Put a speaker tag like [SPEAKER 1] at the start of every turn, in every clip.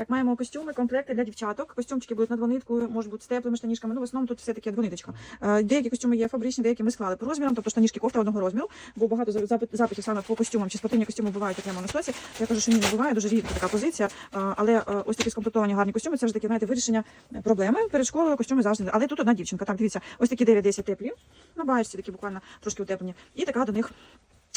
[SPEAKER 1] Так, маємо костюми, комплекти для дівчаток. Костюмчики будуть на двонитку, можуть бути з теплими штанішками. Ну, в основному тут все таки двониточка. Деякі костюми є фабричні, деякі ми склали по розмірам, тобто штанішки кофта одного розміру, бо багато запитів саме по костюмам чи спортивні костюми бувають окремо на стоці. Я кажу, що ні, не буває, дуже рідко така позиція. Е, Але е, ось такі скомплектовані гарні костюми, це вже таки, знаєте, вирішення проблеми. Перед школою костюми завжди. Але тут одна дівчинка. Так, дивіться, ось такі 9-10 теплі, на баєчці такі буквально трошки утеплені. І така до них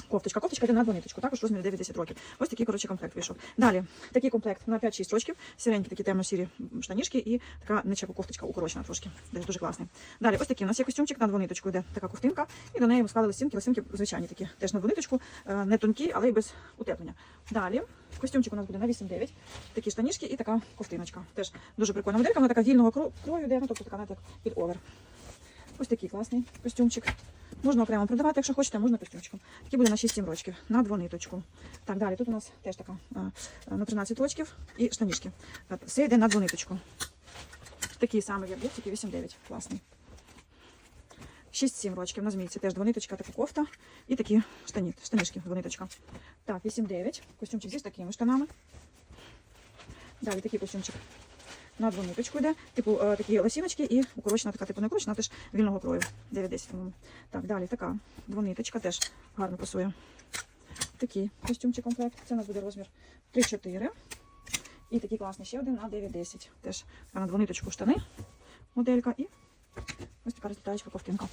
[SPEAKER 1] Кофточка. Кофточка йде на двониточку, також розмір 9-10 років. Ось такий, коротше, комплект вийшов. Далі, такий комплект на 5-6 рочків, сіренькі такі темно-сірі штанішки і така нечепа кофточка укорочена трошки. Теж дуже класний. Далі, ось такий у нас є костюмчик на двониточку, йде така ковтинка, і до неї ми склали лисинки, лисинки звичайні такі, теж на двониточку, е, не тонкі, але й без утеплення. Далі, костюмчик у нас буде на 8-9, такі штанішки і така ковтиночка. Теж дуже прикольна моделька, вона така вільного кро- крою йде, ну, тобто така, знаєте, як під овер. Ось такий класний костюмчик. Можна окремо продавати, якщо хочете, можна костюмчиком. Такий буде на 6-7 рочків, на двониточку. Так, далі тут у нас теж така а, на 13 рочків і штанішки. Все йде на двониточку. Такий самий є, тільки 8-9. Класний. 6-7 рочків на змійці. Теж двониточка, така кофта і такі штані, штанішки, двониточка. Так, 8-9. Костюмчик зі такими штанами. Далі такий костюмчик на двониточку йде. Типу е, такі лосіночки і укорочена така, типу не укорочена, теж вільного крою. 9-10, по-моєму. Так, далі така двониточка теж гарно пасує. Такий костюмчик комплект. Це у нас буде розмір 3-4. І такий класний ще один на 9-10. Теж на двониточку штани, моделька і ось така розлітаючка ковтинка.